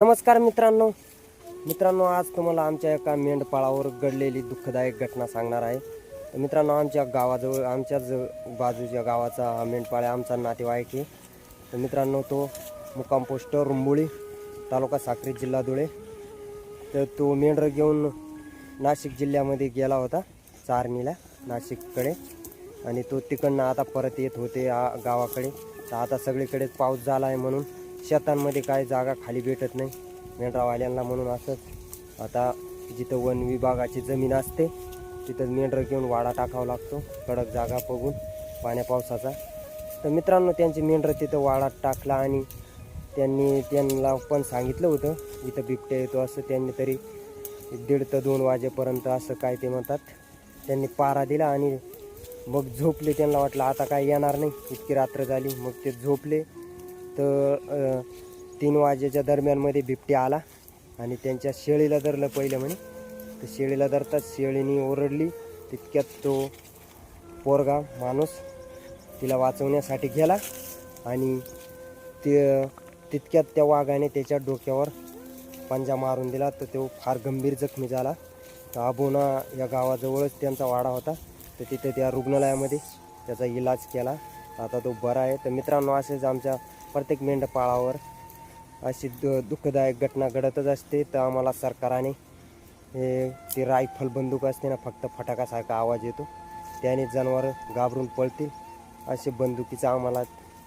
नमस्कार मित्रांनो. मित्रांनो आज तुम्हाला आमच्या एका मेंढपाळावर घडलेली दुःखदायक घटना सांगणार आहे. तर मित्रांनो आमच्या गावाजवळ आमच्या ज बाजूच्या गावाचा हा मेंढपाळ आहे आमचा नातेवाईक आहे. तर मित्रांनो तो मुक्काम पोस्ट रुंबोळी तालुका साक्री जिल्हा धुळे. तर तो मेंढरं घेऊन नाशिक जिल्ह्यामध्ये गेला होता चारणीला नाशिककडे. आणि तो तिकडनं आता परत येत होते आ गावाकडे. तर आता सगळीकडेच पाऊस झाला आहे म्हणून शेतांमध्ये काय जागा खाली भेटत नाही. मेंढरावाल्यांना म्हणून असंच. आता जिथं वन विभागाची जमीन असते तिथं मेंढरं घेऊन वाडा टाकावा लागतो कडक जागा बघून पाण्या पावसाचा. तर मित्रांनो त्यांची मेंढरं तिथं वाडा टाकला आणि त्यांनी त्यांना पण सांगितलं होतं इथं बिबट्या येतो असं. त्यांनी तरी दीड ते दोन वाजेपर्यंत असं काय ते म्हणतात. त्यांनी पारा दिला आणि मग झोपले. त्यांना वाटलं आता काय येणार नाही. इतकी रात्र झाली मग ते झोपले. तर तीन वाजेच्या दरम्यानमध्ये बिबट्या आला आणि त्यांच्या शेळीला धरलं पहिलं म्हणे. तर शेळीला धरताच शेळीने ओरडली तितक्यात तो पोरगा माणूस तिला वाचवण्यासाठी गेला आणि ते तितक्यात त्या वाघाने त्याच्या डोक्यावर पंजा मारून दिला. तर तो फार गंभीर जखमी झाला. तर आबोना या गावाजवळच त्यांचा वाडा होता. तर तिथे त्या रुग्णालयामध्ये त्याचा इलाज केला. आता तो बरा आहे. तर मित्रांनो असेच आमच्या प्रत्येक मेंढपाळावर अशी दु दुःखदायक घटना घडतच असते. तर आम्हाला सरकारने हे ती रायफल बंदूक असते ना फक्त फटाकासारखा आवाज येतो. त्याने जनावरं घाबरून पळतील. असे बंदुकीचा आम्हाला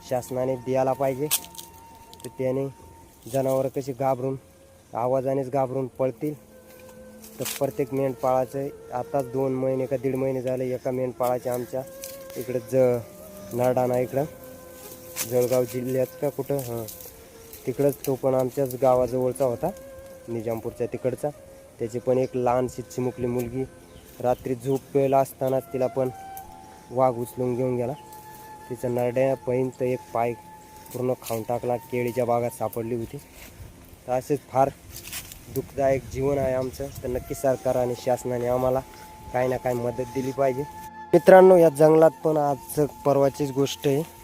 शासनाने द्यायला पाहिजे. तर त्याने जनावरं कशी घाबरून आवाजानेच घाबरून पळतील. तर प्रत्येक मेंढपाळाचं आताच दोन महिने का दीड महिने झाले एका मेंढपाळाच्या आमच्या इकडं ज नरडाणा इकडं. जळगाव जिल्ह्यात का कुठं? हां. तिकडंच तो पण आमच्याच गावाजवळचा होता निजामपूरच्या तिकडचा. त्याची पण एक लहानशी चिमुकली मुलगी. रात्री झोपेला असतानाच तिला पण वाघ उचलून घेऊन गेला. तिचं नरड्या पैन एक पाय पूर्ण खाऊन टाकला केळीच्या बागात सापडली होती. तर असेच फार दुःखदायक जीवन आहे आमचं. तर नक्की सरकार आणि शासनाने आम्हाला काही ना काही मदत दिली पाहिजे. मित्रांनो या जंगलात पण आज परवाचीच गोष्ट आहे.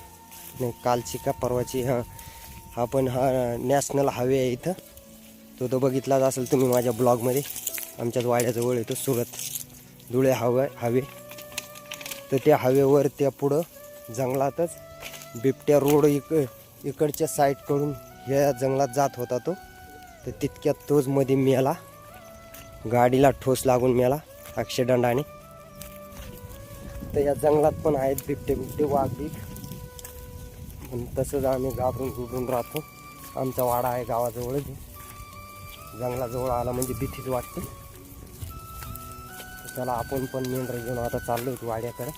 नाही कालची का परवाची हा. हा पण हा नॅशनल हायवे आहे इथं. तो तो बघितलाच असेल तुम्ही माझ्या ब्लॉगमध्ये. आमच्याच वाड्याजवळ येतो सुरत. धुळे हवे हवे. तर त्या हवेवर त्या पुढं जंगलातच बिबट्या रोड इक इकडच्या साईडकडून ह्या जंगलात जात होता तो. तर तितक्यात तोच मध्ये मेला. गाडीला ठोस लागून मेला अक्षरदंडाने. तर या जंगलात पण आहेत बिबटे बिबटे वाघ बीक पण तसंच आम्ही घाबरून घुबरून राहतो. आमचा वाडा आहे गावाजवळच जंगलाजवळ आला म्हणजे भीतीच वाटते. त्याला आपण पण मेंढर घेऊन आता चाललो होतो वाड्याकडे.